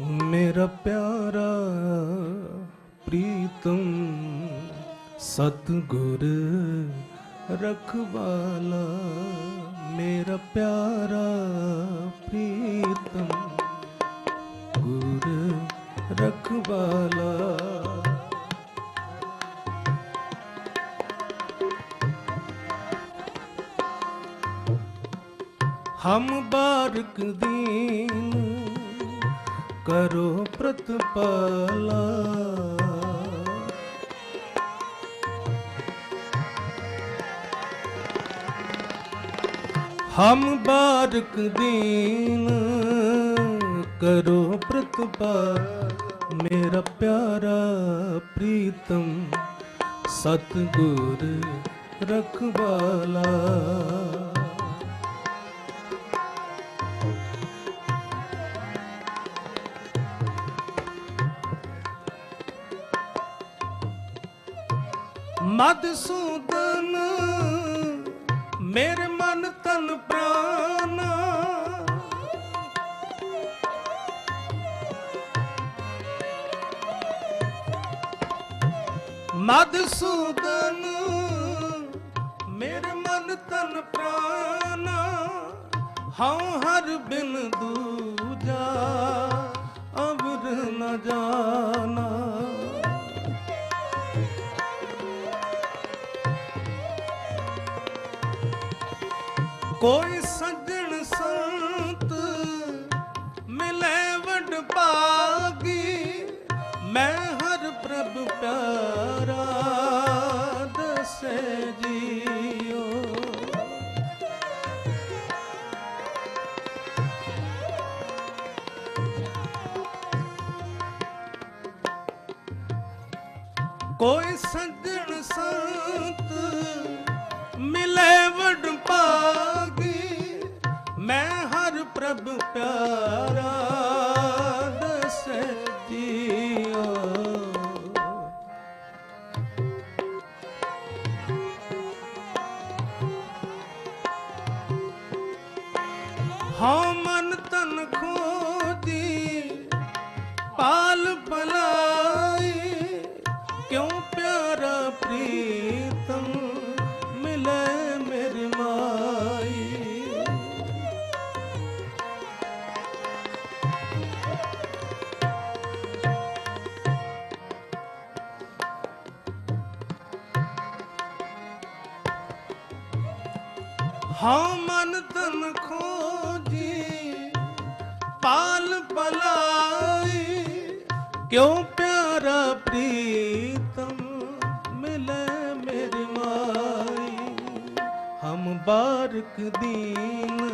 ਮੇਰਾ ਪਿਆਰਾ ਪ੍ਰੀਤਮ ਸਤਗੁਰ ਰਖਵਾਲਾ। ਮੇਰਾ ਪਿਆਰਾ ਪ੍ਰੀਤਮ ਗੁਰ ਰਖਵਾਲਾ। ਹਮ ਬਾਰਕ ਦੀਨ ਕਰੋ ਪ੍ਰਤਪਾਲਾ ਹਮ ਬਾਰਕ ਦੀਨ ਕਰੋ ਪ੍ਰਤਪਾਲ ਮੇਰਾ ਪਿਆਰਾ ਪ੍ਰੀਤਮ ਸਤਗੁਰ ਰਖਵਾਲਾ ਮਦਸੂਦਨ ਮੇਰੇ ਮਨ ਤਨ ਪ੍ਰਾਨ। ਮਦਸੂਦਨ ਮੇਰੇ ਮਨ ਤਨ ਪ੍ਰਾਨ। ਹਉ ਹਰ ਬਿਨ ਦੂਜਾ ਅਵਰ ਨ ਜਾਣਾ ਕੋਈ ਸੱਜਣ ਸੰਤ ਮਿਲੇ ਵਡ ਭਾਗੀ, ਮੈਂ ਹਰ ਪ੍ਰਭ ਪਿਆਰਾ ਦਸੇ ਜੀਓ। ਕੋਈ ਸੱਜਣ ਸੰਤ ਮਿਲੇ ਵਡ ਭਾਗੀ ਪ੍ਰਭ ਪਿਆਰਾ ਦਸੇ ਜੀਓ ਹਾਂ ਹਾਂ ਮਨ ਤਨ ਖੋਜੀ, ਪਾਲ ਪਲਾਈ। ਕਿਉਂ ਪਿਆਰਾ ਪ੍ਰੀਤਮ ਮਿਲੇ ਮੇਰੀ ਮਾਈ? ਹਮ ਬਾਰਕ ਦੀਨ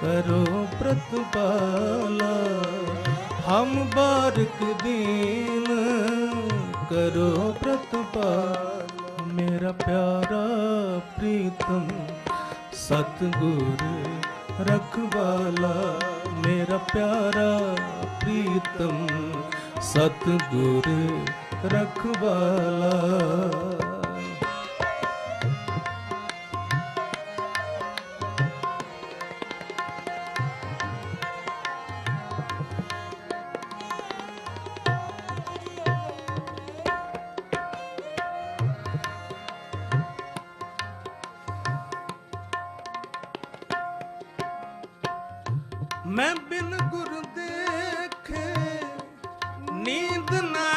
ਕਰੋ ਪ੍ਰਤਪਾਲਾ। ਹਮ ਬਾਰਕ ਦੀਨ ਕਰੋ ਪ੍ਰਤਪਾਲ। ਮੇਰਾ ਪਿਆਰਾ ਪ੍ਰੀਤਮ ਸਤਗੁਰ ਰਖਵਾਲਾ ਮੇਰਾ ਪਿਆਰਾ ਪ੍ਰੀਤਮ। ਸਤਗੁਰ ਰਖਵਾਲਾ ਨੀਂਦ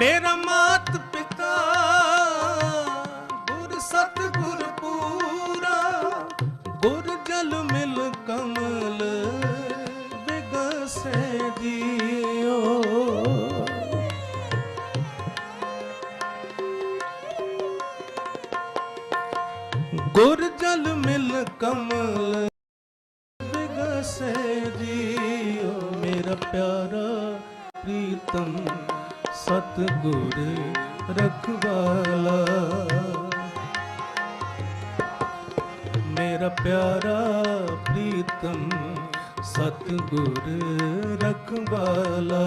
ਮੇਰਾ ਮਾਤ ਪਿਤਾ, ਗੁਰ ਸਤ ਗੁਰ ਪੂਰਾ, ਗੁਰ ਜਲ ਮਿਲ ਕਮਲ ਬਿਗਸੇ ਜੀਓ ਗੁਰ ਜਲ ਮਿਲ ਕਮਲ। ਸਤਿਗੁਰ ਰਖਵਾਲਾ ਮੇਰਾ ਪਿਆਰਾ ਪ੍ਰੀਤਮ ਸਤਿਗੁਰ ਰਖਵਾਲਾ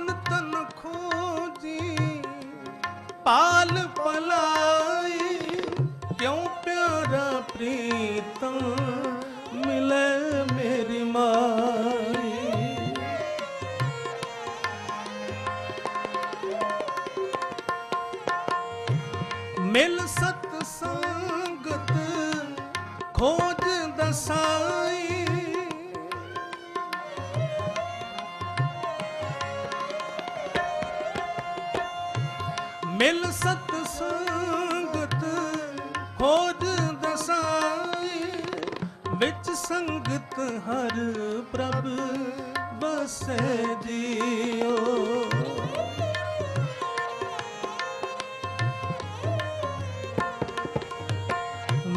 ਤਨ ਮਨ ਤਨ ਖੋਜੀ ਪਾਲ ਪਲਾ ਮਿਲ ਸਤ ਸੰਗਤ ਖੋਜ ਦਸਾਈ, ਵਿੱਚ ਸੰਗਤ ਹਰ ਪ੍ਰਭ ਬਸੈ ਜੀਓ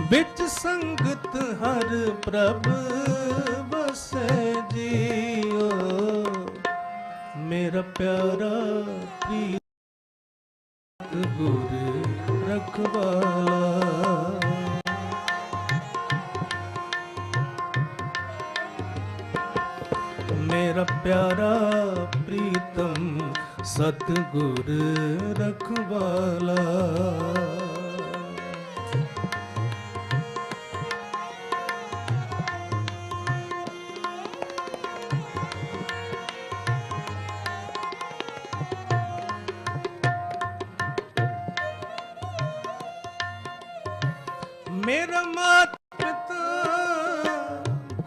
ਵਿੱਚ ਸੰਗਤ ਹਰ ਪ੍ਰਭ ਬਸੈ ਜੀਓ ਮੇਰਾ ਪਿਆਰਾ ਪ੍ਰੀਤ ਰਖਵਾਲਾ ਮੇਰਾ ਪਿਆਰਾ ਪ੍ਰੀਤਮ ਸਤਿਗੁਰ ਰਖਵਾਲਾ। ਮੇਰਾ ਮਾਤ ਪਿਤਾ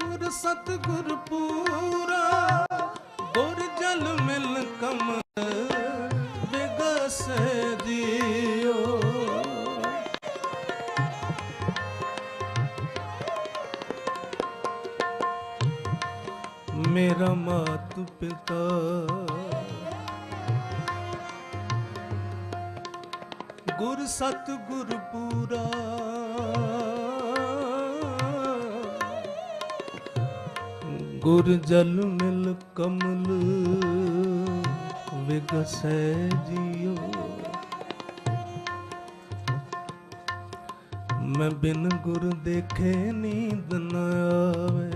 ਗੁਰ ਸਤਿਗੁਰ ਪੂਰਾ, ਗੁਰ ਜਲ ਮਿਲ ਕਮਲ ਵਿਗਸ ਦਿਓ। ਮੇਰਾ ਮਾਤ ਪਿਤਾ ਗੁਰ ਸਤ ਗੁਰ ਪੂਰਾ ਗੁਰ ਜਲ ਮਿਲ ਕਮਲ ਵਿਗਸੈ ਜਿਉ। ਮੈਂ ਬਿਨ ਗੁਰ ਦੇਖੇ ਨੀਂਦ ਨਾ ਆਵੇ।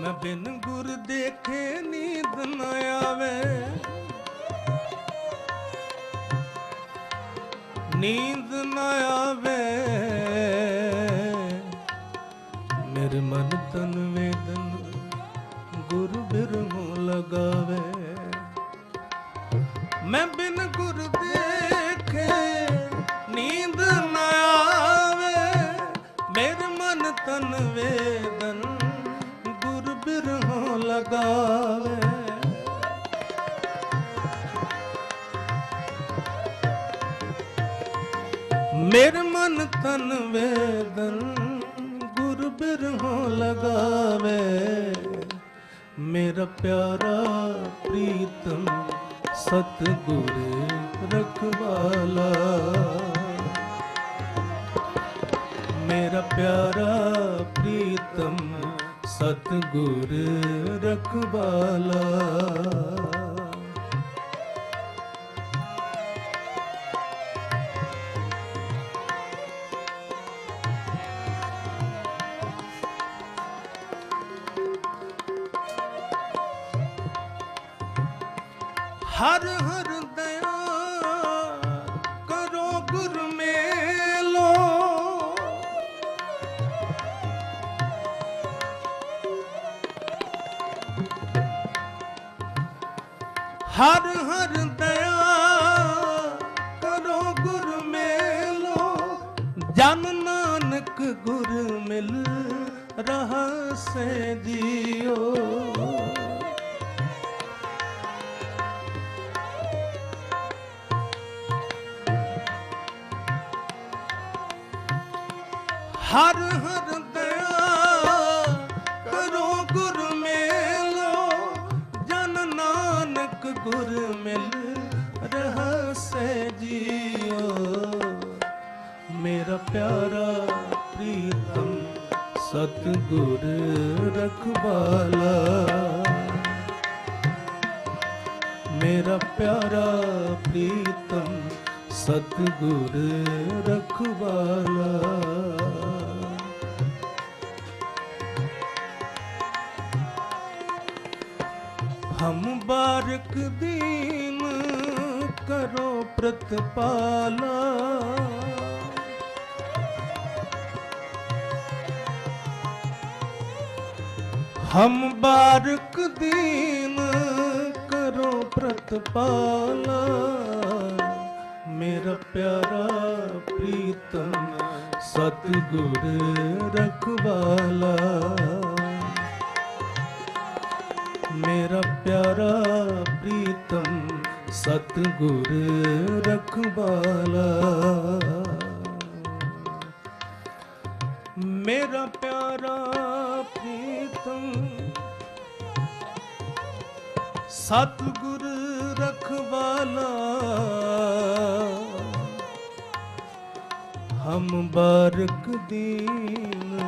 ਮੈਂ ਬਿਨ ਗੁਰ ਦੇਖੇ ਨੀਂਦ ਨਾ ਆਵੇ। ਨੀਂਦ ਨਾ ਆਵੇ। ਮੇਰੇ ਮਨ ਤਨ ਵੇਦਨ, ਗੁਰ ਬਿਰਮੋ ਲਗਾਵੇ। ਮੈਂ ਬਿਨ ਗੁਰ ਦੇਖੇ ਨੀਂਦ ਨ ਆਵੇ। ਮੇਰੇ ਮਨ ਤਨ ਵੇਦਨ, ਗੁਰ ਬਿਰਹੋਂ ਲਗਾਵੇ। ਮੇਰੇ ਮਨ ਤਨ ਵੇਦਨ ਬਿਰਹੋਂ ਲਗਾਵੇ ਮੇਰਾ ਪਿਆਰਾ ਪ੍ਰੀਤਮ ਸਤਿਗੁਰ ਰਖਵਾਲਾ ਮੇਰਾ ਪਿਆਰਾ ਪ੍ਰੀਤਮ ਸਤਿਗੁਰ ਰਖਵਾਲਾ ਹਰ ਹਰ ਦਇਆ ਕਰੋ ਗੁਰ ਮੇਲੋ। ਹਰ ਹਰ ਦਇਆ ਕਰੋ ਗੁਰ ਮੇਲੋ। ਜਨ ਨਾਨਕ ਗੁਰ ਮਿਲ ਰਹਾ ਸੇ ਜੀਓ। ਹਰ ਹਰ ਕਰੋ ਗੁਰ ਮੇਲੋ, ਜਨ ਨਾਨਕ ਗੁਰ ਮਿਲ ਰਹਸੇ ਜੀਓ। ਮੇਰਾ ਪਿਆਰਾ ਪ੍ਰੀਤਮ ਸਤਿਗੁਰ ਰਖਵਾਲਾ। ਮੇਰਾ ਪਿਆਰਾ ਪ੍ਰੀਤਮ ਸਤਿਗੁਰ ਰਖਵਾਲਾ। ਹਮ ਦੀਨ ਕਰੋ ਪ੍ਰਤਪਾਲਾ। ਹਮ ਬਾਰਕ ਦੀਨ ਕਰੋ ਪ੍ਰਤਪਾਲਾ। ਮੇਰਾ ਪਿਆਰਾ ਪ੍ਰੀਤਮ ਸਤਿਗੁਰ ਰਖਵਾਲਾ। ਮੇਰਾ ਪਿਆਰਾ ਪ੍ਰੀਤਮ ਸਤਿਗੁਰ ਰਖਵਾਲਾ। ਮੇਰਾ ਪਿਆਰਾ ਪ੍ਰੀਤਮ ਸਤਿਗੁਰ ਰਖਵਾਲਾ। ਹਮ ਬਾਰਕ ਦੀਨ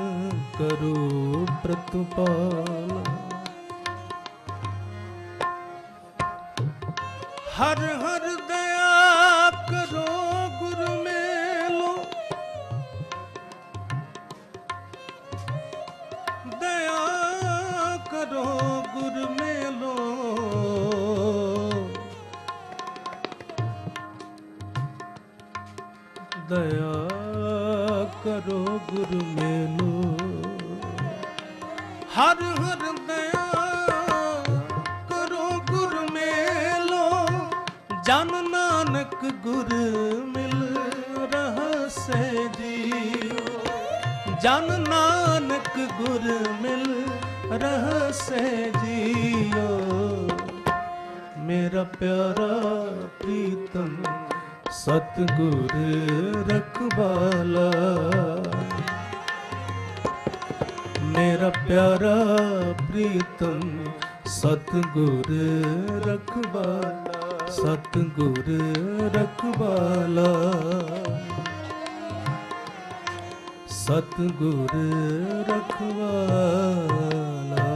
ਕਰੋ ਪ੍ਰਤਪਾਲਾ। ਹਰ ਹਰ ਦਇਆ ਕਰੋ ਗੁਰ ਮੇਲੋ। ਦਇਆ ਕਰੋ ਗੁਰ ਮੇਲੋ। ਦਇਆ ਕਰੋ ਗੁਰ ਮੇਲੋ। ਹਰ ਹਰ ਜਨ ਨਾਨਕ ਗੁਰ ਮਿਲ ਰਹਸੇ ਜੀਓ ਜਨ ਨਾਨਕ ਗੁਰ ਮਿਲ ਰਹਸੇ ਜੀਓ ਮੇਰਾ ਪਿਆਰਾ ਪ੍ਰੀਤਮ, ਸਤਿਗੁਰ ਰਖਵਾਲਾ। ਮੇਰਾ ਪਿਆਰਾ ਪ੍ਰੀਤਮ, ਸਤਿਗੁਰ ਰਖਵਾਲਾ। ਸਤਿਗੁਰ ਰਖਵਾਲਾ। ਸਤਿਗੁਰ ਰਖਵਾਲਾ।